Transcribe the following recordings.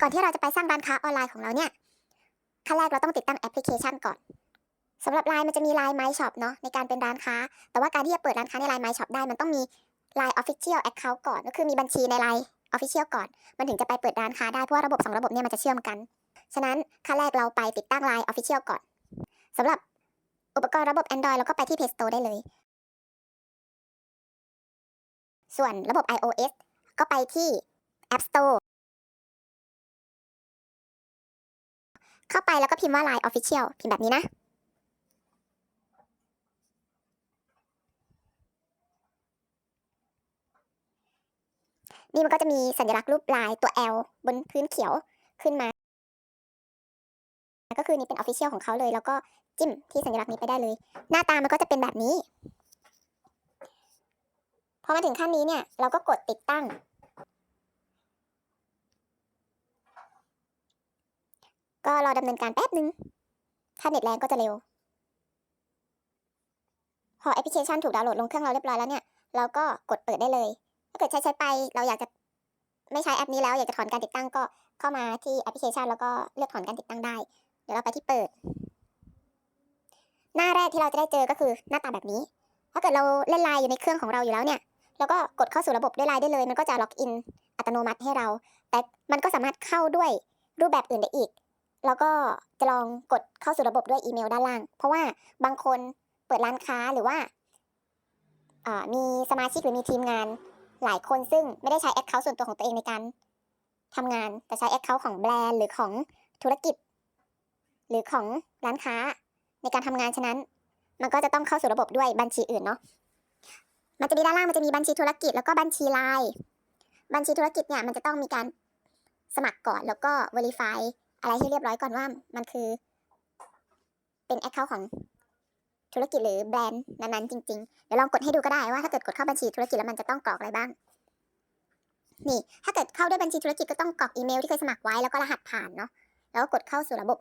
ก่อนที่เราจะไปสร้างร้านค้าออนไลน์ของเราเนี่ยขั้นแรกเราต้องติดตั้งแอปพลิเคชันก่อนสำหรับ Line มันจะมี Line My Shop เนาะในการเป็นร้านค้า แต่ว่าการที่จะเปิดร้านค้าใน Line My Shop ได้มันต้องมี Line Official Account ก่อน ก็คือมีบัญชีใน Line Official ก่อน มันถึงจะไปเปิดร้านค้าได้เพราะว่าระบบสองระบบเนี่ยมันจะเชื่อมกัน ฉะนั้นขั้นแรกเราไปติดตั้ง Line Official ก่อนสำหรับอุปกรณ์ระบบ Android เราก็ไปที่ Play Store ได้เลย ส่วนระบบ iOS ก็ไปที่ App Store เข้าไปแล้วก็พิมพ์ว่า Line Official พิมพ์แบบนี้นะ นี่มันก็จะมีสัญลักษณ์รูปลายตัว L บนพื้นเขียวขึ้นมา ก็คือนี่เป็น Official ของเขาเลย แล้วก็จิ้มที่สัญลักษณ์นี้ไปได้เลย หน้าตามันก็จะเป็นแบบนี้ พอมาถึงขั้นนี้เนี่ย เราก็กดติดตั้ง ก็รอดำเนินการแป๊บหนึ่งถ้าเน็ตแรงก็จะเร็ว พอแอปพลิเคชันถูกดาวน์โหลดลงเครื่องเราเรียบร้อยแล้วเนี่ย เราก็กดเปิดได้เลย ถ้าเกิดใช้ใช้ไป เราอยากจะไม่ใช้แอปนี้แล้วอยากจะถอนการติดตั้งก็เข้ามาที่แอปพลิเคชัน แล้วก็เลือกถอนการติดตั้งได้ เดี๋ยวเราไปที่เปิด หน้าแรกที่เราจะได้เจอก็คือหน้าตาแบบนี้ ถ้าเกิดเราเล่นไลน์อยู่ในเครื่องของเราอยู่แล้วเนี่ยแล้วก็กดเข้าสู่ระบบด้วยไลน์ได้เลย มันก็จะล็อกอินอัตโนมัติให้เรา แต่มันก็สามารถเข้าด้วยรูปแบบอื่นได้อีก แล้วก็จะลองกดเข้าสู่ระบบด้วยอีเมลด้านล่าง เพราะว่าบางคนเปิดร้านค้าหรือว่ามีสมาชิกหรือมีทีมงาน หลายคนซึ่งไม่ได้ใช้แอคเคาท์ส่วนตัวของตัวเองในการทำงาน แต่ใช้แอคเคาท์ของแบรนด์หรือของธุรกิจ หรือของร้านค้าในการทำงานฉะนั้น มันก็จะต้องเข้าสู่ระบบด้วยบัญชีอื่นเนาะมันจะมีด้านล่างมันจะมีบัญชีธุรกิจแล้วก็บัญชีไลน์บัญชีธุรกิจเนี่ยมันจะต้องมีการสมัครก่อนแล้วก็ verify อะไรให้เรียบร้อยก่อนว่ามันคือ เป็น account ของธุรกิจหรือแบรนด์นั้นๆจริงๆ เดี๋ยวลองกดให้ดูก็ได้ว่าถ้าเกิดกดเข้าบัญชีธุรกิจแล้วมันจะต้องกรอกอะไรบ้าง นี่ ถ้าเกิดเข้าด้วยบัญชีธุรกิจก็ต้องกรอกอีเมลที่เคยสมัครไว้แล้วก็รหัสผ่านเนาะ แล้วก็กดเข้าสู่ระบบ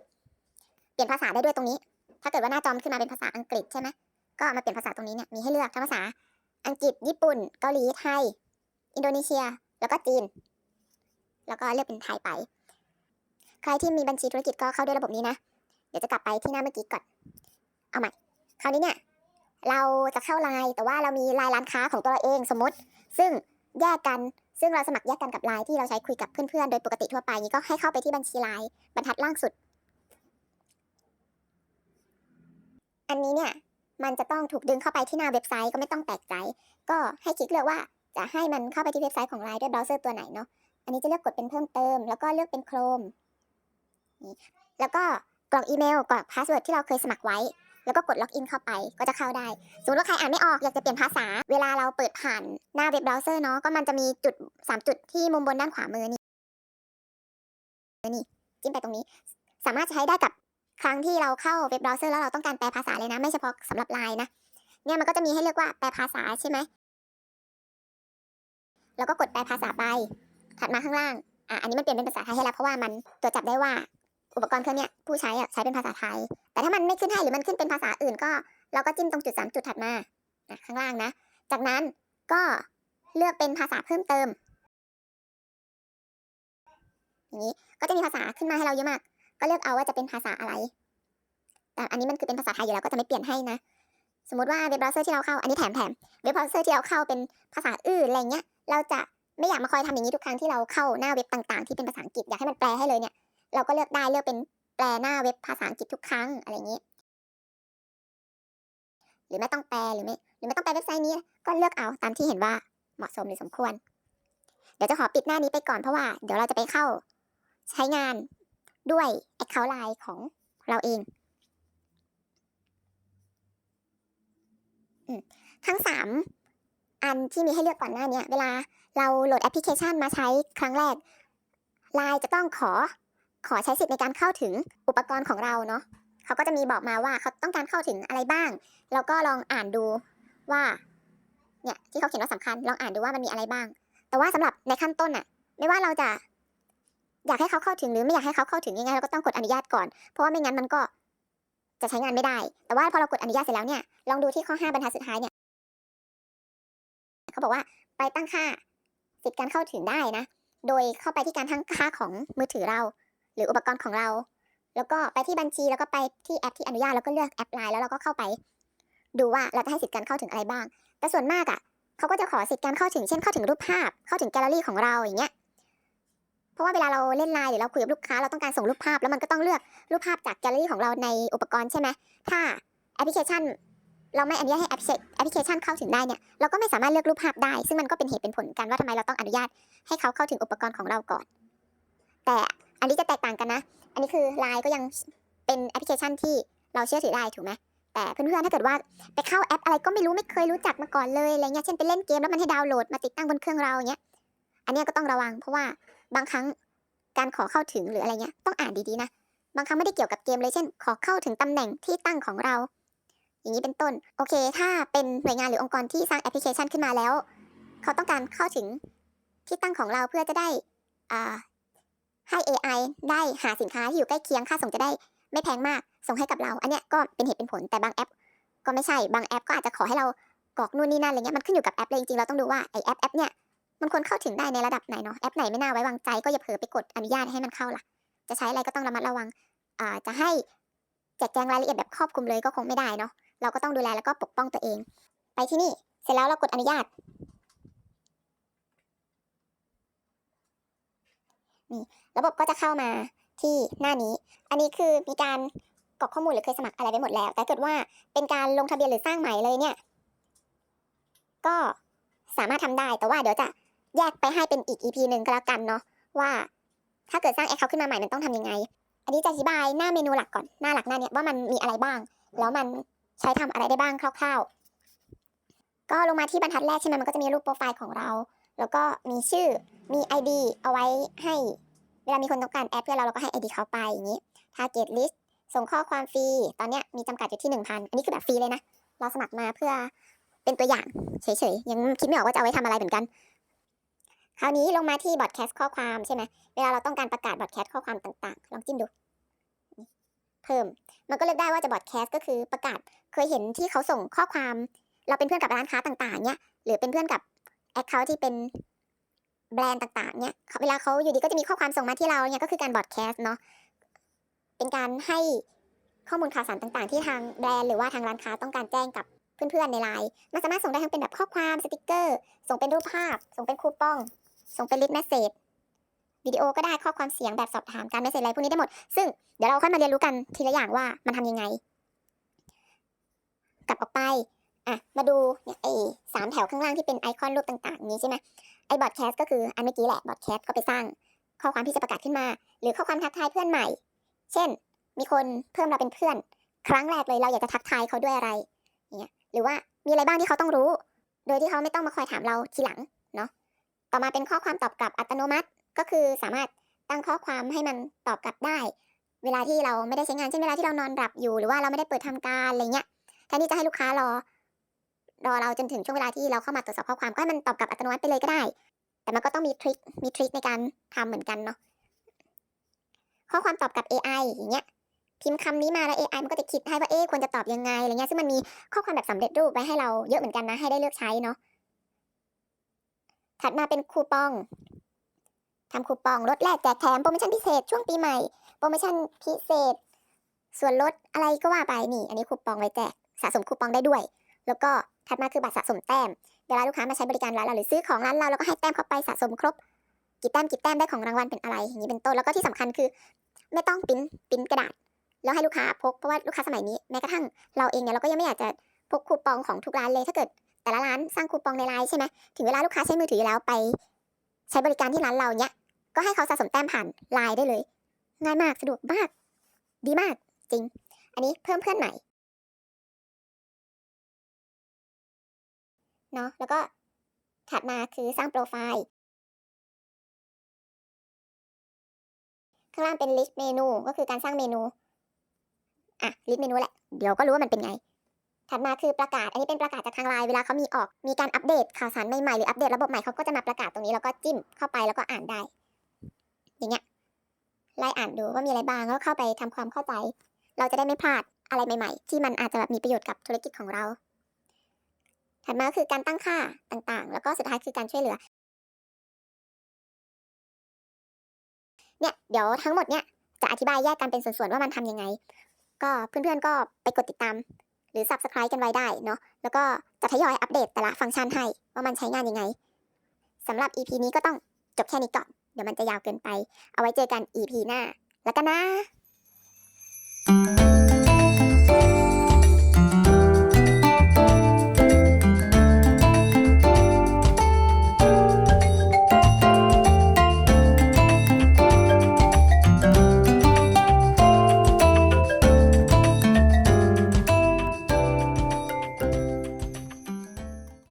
เปลี่ยนภาษาได้ด้วยตรงนี้ ถ้าเกิดว่าหน้าจอมขึ้นมาเป็นภาษาอังกฤษใช่ไหม ก็มาเปลี่ยนภาษาตรงนี้เนี่ย มีให้เลือกทั้งภาษา อังกฤษ ญี่ปุ่น เกาหลี ไทย อินโดนีเซีย แล้วก็จีน แล้วก็เลือกเป็นไทยไป ใครที่มีบัญชีธุรกิจก็เข้าด้วยระบบนี้นะ เดี๋ยวจะกลับไปที่หน้าเมื่อกี้ก่อน เอาใหม่ คราวนี้เนี่ยเราจะเข้าไลน์แต่ว่าเรามีไลน์ร้านค้าของตัวเราเองสมมติ ซึ่งแยกกัน ซึ่งเราสมัครแยกกันกับไลน์ที่เราใช้คุยกับเพื่อนๆ โดยปกติทั่วไปนี้ก็ให้เข้าไปที่บัญชีไลน์บรรทัดล่างสุด อันนี้เนี่ยมันจะต้องถูกดึงเข้าไปที่หน้าเว็บไซต์ก็ไม่ต้องแปลกใจ ก็ให้คลิกเลือกว่าจะให้มันเข้าไปที่เว็บไซต์ของไลน์ด้วยเบราว์เซอร์ตัวไหนเนาะ อันนี้จะเลือกกดเป็นเพิ่มเติม แล้วก็เลือกเป็นโครม แล้วก็กรอกอีเมลกรอกพาสเวิร์ดที่เราเคยสมัครไว้ แล้วก็กดล็อกอินเข้าไปก็จะเข้าได้สมมติว่าใครอ่านไม่ออกอยากจะเปลี่ยนภาษา เวลาเราเปิดผ่านหน้าเว็บเบราว์เซอร์เนาะก็มันจะมีจุด 3 จุดที่มุมบนด้านขวามือนี่นี่จิ้มไปตรงนี้ สามารถใช้ได้กับครั้งที่เราเข้าเว็บเบราว์เซอร์แล้วเราต้องการแปลภาษาเลยนะ ไม่เฉพาะสำหรับไลน์นะเนี่ยมันก็จะมีให้เลือกว่าแปลภาษาใช่ไหมแล้วก็กดแปลภาษาไป ถัดมาข้างล่างอะอันนี้มันเปลี่ยนเป็นภาษาไทยให้แล้วเพราะว่ามันตรวจจับได้ว่า อุปกรณ์เครื่องเนี้ยผู้ใช้อะใช้เป็นภาษาไทย แต่ถ้ามันไม่ขึ้นให้หรือมันขึ้นเป็นภาษาอื่นก็ เราก็จิ้มตรงจุดสามจุดถัดมาอะข้างล่างนะ จากนั้นก็เลือกเป็นภาษาเพิ่มเติมอย่างนี้ก็จะมีภาษาขึ้นมาให้เราเยอะมาก ก็เลือกเอาว่าจะเป็นภาษาอะไร แต่อันนี้มันคือเป็นภาษาไทยอยู่แล้วก็จะไม่เปลี่ยนให้นะ สมมติว่าเว็บเบราว์เซอร์ที่เราเข้า อันนี้แถมแถมเว็บเบราว์เซอร์ที่เราเข้าเป็นภาษาอื่นอะไรเงี้ย เราจะไม่อยากมาคอยทำอย่างนี้ทุกครั้งที่เราเข้าหน้าเว็บต่างๆ ที่เป็นภาษาอังกฤษอยากให้มันแปลให้เลยเนี่ย เราก็เลือกได้เลือกเป็นแปลหน้าเว็บภาษาอังกฤษทุกครั้งอะไรอย่างนี้ หรือไม่ต้องแปลหรือไม่หรือไม่ต้องแปลเว็บไซต์นี้ ก็เลือกเอาตามที่เห็นว่าเหมาะสมหรือสมควร เดี๋ยวจะขอปิดหน้านี้ไปก่อนเพราะว่าเดี๋ยวเราจะไปเข้าใช้งานด้วย Account Line ของเราเองทั้ง 3 อันที่มีให้เลือกก่อนหน้านี้เวลาเราโหลดแอปพลิเคชันมาใช้ครั้งแรก Line จะต้องขอ ขอใช้สิทธิ์ในการเข้าถึงอุปกรณ์ของเราเนาะเขาก็จะมีบอกมาว่าเขาต้องการเข้าถึงอะไรบ้าง แล้วก็ลองอ่านดูว่าเนี่ยที่เขาเขียนว่าสำคัญลองอ่านดูว่ามันมีอะไรบ้าง แต่ว่าสำหรับในขั้นต้นน่ะไม่ว่าเราจะ อยากให้เขาเข้าถึงหรือไม่อยากให้เขาเข้าถึงยังไงเราก็ต้องกดอนุญาตก่อน เพราะว่าไม่งั้นมันก็จะใช้งานไม่ได้ แต่ว่าพอเรากดอนุญาตเสร็จแล้วเนี่ยลองดูที่ข้อ 5 บรรทัดสุดท้ายเนี่ยเขาบอกว่าไปตั้งค่าสิทธิการเข้าถึงได้นะ โดยเข้าไปที่การตั้งค่าของมือถือเรา รืออุปกรณ์ของเรา แล้วก็ไปที่บัญชีแล้วก็ไปที่แอปที่อนุญาตแล้วก็เลือกแอปไลน์แล้วเราก็เข้าไป ดูว่าเราจะให้สิทธิ์การเข้าถึงอะไรบ้าง แต่ส่วนมากอะเขาก็จะขอสิทธิ์การเข้าถึงเช่นเข้าถึงรูปภาพ เข้าถึงแกลเลอรี่ของเราอย่างเงี้ยเพราะว่าเวลาเราเล่นไลน์หรือเราคุยกับลูกค้าเราต้องการส่งรูปภาพ แล้วมันก็ต้องเลือกรูปภาพจากแกลเลอรี่ของเราในอุปกรณ์ใช่ไหมถ้าแอปพลิเคชัน เราไม่อนุญาตให้แอปแอปพลิเคชันเข้าถึงได้เนี่ยเราก็ไม่สามารถเลือกรูปภาพได้ ซึ่งมันก็เป็นเหตุเป็นผลกันว่าทำไมเราต้องอนุญาตให้เขาเข้าถึงอุปกรณ์ของเราก่อน แต่ อันนี้จะแตกต่างกันนะ อันนี้คือ Line ก็ยังเป็นแอปพลิเคชันที่เราเชื่อถือได้ถูกไหมแต่เพื่อนๆ ถ้าเกิดว่าไปเข้าแอปอะไรก็ไม่รู้ไม่เคยรู้จักมาก่อนเลยอะไรเงี้ย เช่นไปเล่นเกมแล้วมันให้ดาวน์โหลดมาติดตั้งบนเครื่องเราเงี้ย อันนี้ก็ต้องระวังเพราะว่าบางครั้งการขอเข้าถึงหรืออะไรเงี้ยต้องอ่านดีๆนะ บางครั้งไม่ได้เกี่ยวกับเกมเลยเช่น ขอเข้าถึงตำแหน่งที่ตั้งของเรา อย่างนี้เป็นต้น โอเค ถ้าเป็นหน่วยงานหรือองค์กรที่สร้างแอปพลิเคชันขึ้นมาแล้ว เขาต้องการเข้าถึงที่ตั้งของเราเพื่อจะได้อ่า ให้ AI ได้หาสินค้าที่อยู่ใกล้เคียงค่าส่งจะได้ไม่แพงมากส่งให้กับเรา อันเนี้ยก็เป็นเหตุเป็นผลแต่บางแอป ก็ไม่ใช่บางแอปก็อาจจะขอให้เรากรอกนู่นนี่นั่นอะไรเงี้ยมันขึ้นอยู่กับแอปเลยจริงๆเราต้องดูว่าไอแอปแอปเนี่ยมันควรเข้าถึงได้ในระดับไหนเนาะแอปไหนไม่น่าไว้วางใจก็อย่าเผลอไปกดอนุญาตให้มันเข้าล่ะ จะใช้อะไรก็ต้องระมัดระวังอ่าจะให้แจกแจงรายละเอียดแบบครอบคลุมเลยก็คงไม่ได้เนาะเราก็ต้องดูแลแล้วก็ปกป้องตัวเอง ไปที่นี่เสร็จแล้วเรากดอนุญาต นี่ระบบก็จะเข้ามาที่หน้านี้ อันนี้คือมีการกรอกข้อมูลหรือเคยสมัครอะไรไปหมดแล้ว แต่เกิดว่าเป็นการลงทะเบียนหรือสร้างใหม่เลยเนี่ย ก็สามารถทำได้ แต่ว่าเดี๋ยวจะแยกไปให้เป็นอีก EP หนึ่งก็แล้วกันเนาะว่าถ้าเกิดสร้างแอคเคาท์ขึ้นมาใหม่มันต้องทำยังไง อันนี้จะอธิบายหน้าเมนูหลักก่อน หน้าหลักหน้าเนี้ยว่ามันมีอะไรบ้าง แล้วมันใช้ทำอะไรได้บ้างคร่าว ๆ ก็ลงมาที่บรรทัดแรกใช่ไหมมันก็จะมีรูปโปรไฟล์ของเรา แล้วก็มีชื่อมี ID เอาไว้ให้เวลามีคนต้องการแอดเพื่อนเราเราก็ให้ ID เขาไปอย่างนี้ target list ส่งข้อความฟรี ตอนเนี้ยมีจำกัดอยู่ที่ 1,000 อันนี้คือแบบฟรีเลยนะ เราสมัครมาเพื่อเป็นตัวอย่างเฉยๆ ยังคิดไม่ออกว่าจะเอาไว้ทำอะไรเหมือนกัน คราวนี้ลงมาที่บอดแคสต์ข้อความใช่ไหมเวลาเราต้องการประกาศบอดแคสต์ข้อความต่างๆ ลองจิ้มดู เพิ่ม มันก็เลือกได้ว่าจะบอดแคสต์ก็คือประกาศ เคยเห็นที่เขาส่งข้อความ เราเป็นเพื่อนกับร้านค้าต่างๆ เนี่ยหรือเป็นเพื่อนกับ แอคเคาท์ที่เป็นแบรนด์ต่างๆเนี่ยเวลาเขาอยู่ดีก็จะมีข้อความส่งมาที่เราเนี่ยก็คือการบอดแคสต์เนาะเป็นการให้ข้อมูลข่าวสารต่างๆ ที่ทางแบรนด์หรือว่าทางร้านค้าต้องการแจ้งกับเพื่อนๆในไลน์มันสามารถส่งได้ทั้งเป็นแบบข้อความสติกเกอร์ ส่งเป็นรูปภาพ ส่งเป็นคูปอง ส่งเป็นลิสต์เมสเซจวิดีโอก็ได้ข้อความเสียงแบบสอบถามการเมสเซจอะไรพวกนี้ได้หมด ซึ่งเดี๋ยวเราค่อยมาเรียนรู้กันทีละอย่างว่ามันทำยังไง กลับออกไป อะมาดูเนี่ยไอ้สามแถวข้างล่างที่เป็นไอคอนรูปต่างๆ นี้ใช่ไหมไอ้บอดแคสก็คืออันเมื่อกี้แหละบอดแคสก็ไปสร้างข้อความที่จะประกาศขึ้นมา หรือข้อความทักทายเพื่อนใหม่ เช่น มีคนเพิ่มเราเป็นเพื่อน ครั้งแรกเลยเราอยากจะทักทายเขาด้วยอะไรเนี่ยหรือว่ามีอะไรบ้างที่เขาต้องรู้ โดยที่เขาไม่ต้องมาคอยถามเราทีหลังเนาะต่อมาเป็นข้อความตอบกลับอัตโนมัติก็คือสามารถตั้งข้อความให้มันตอบกลับได้ เวลาที่เราไม่ได้ใช้งานเช่นเวลาที่เรานอนหลับอยู่หรือว่าเราไม่ได้เปิดทำการอะไรเงี้ยแทนที่จะให้ลูกค้ารอ รอเราจนถึงช่วงเวลาที่เราเข้ามาตรวจสอบข้อความก็ให้มันตอบกลับอัตโนมัติไปเลยก็ได้ แต่มันก็ต้องมีทริค มีทริคในการทำเหมือนกันเนาะ ข้อความตอบกลับ AI อย่างเงี้ย พิมพ์คำนี้มาแล้ว AI มันก็จะคิดให้ว่าเอ๊ควรจะตอบยังไงอะไรเงี้ย ซึ่งมันมีข้อความแบบสำเร็จรูปไว้ให้เราเยอะเหมือนกันนะ ให้ได้เลือกใช้เนาะ ถัดมาเป็นคูปองทำคูปองลดแลกแจกแถมโปรโมชั่นพิเศษช่วงปีใหม่ โปรโมชั่นพิเศษ ส่วนลดอะไรก็ว่าไปนี่ อันนี้คูปองไว้แจกสะสมคูปองได้ด้วย แล้วก็ ถัดมาคือบัตรสะสมแต้ม เวลาลูกค้ามาใช้บริการร้านเราหรือซื้อของร้านเราเราก็ให้แต้มเข้าไปสะสมครบ กี่แต้มกี่แต้มได้ของรางวัลเป็นอะไรอย่างนี้เป็นต้น แล้วก็ที่สำคัญคือ ไม่ต้องปิ้นปิ้นกระดาษ แล้วให้ลูกค้าพก เพราะว่าลูกค้าสมัยนี้แม้กระทั่งเราเองเนี่ยเราก็ยังไม่อยากจะพกคูปองของทุกร้านเลยถ้าเกิด แต่ละร้านสร้างคูปองในไลน์ใช่ไหมถึงเวลาลูกค้าใช้มือถือแล้วไป ใช้บริการที่ร้านเราเนี่ยก็ให้เขาสะสมแต้มผ่านไลน์ได้เลย ง่ายมากสะดวกมาก ดีมากจริง อันนี้เพิ่มเพื่อนใหม่ เนาะแล้วก็ถัดมาคือสร้างโปรไฟล์ข้างล่างเป็น list เมนูก็คือการสร้างเมนูอะ list เมนูแหละเดี๋ยวก็รู้ว่ามันเป็นไง ถัดมาคือประกาศ อันนี้เป็นประกาศจากทางไลน์เวลาเขามีออก มีการอัปเดตข่าวสารใหม่ๆหรืออัปเดตระบบใหม่เขาก็จะมาประกาศตรงนี้แล้วก็จิ้มเข้าไปแล้วก็อ่านได้ อย่างเงี้ยไล่อ่านดูว่ามีอะไรบ้างแล้วเข้าไปทำความเข้าใจ เราจะได้ไม่พลาดอะไรใหม่ ๆ ที่มันอาจจะแบบมีประโยชน์กับธุรกิจของเรา ถัดมาคือการตั้งค่าต่างๆ แล้วก็สุดท้ายคือการช่วยเหลือ เนี่ย เดี๋ยวทั้งหมดเนี่ยจะอธิบายแยกกันเป็นส่วนๆว่ามันทำยังไง ก็เพื่อนๆก็ไปกดติดตาม หรือ subscribe กันไว้ได้เนาะ แล้วก็จะทยอยอัปเดตแต่ละฟังก์ชันให้ว่ามันใช้งานยังไงสำหรับ EP นี้ก็ต้องจบแค่นี้ก่อน เดี๋ยวมันจะยาวเกินไป เอาไว้เจอกัน EP หน้า แล้วกันนะ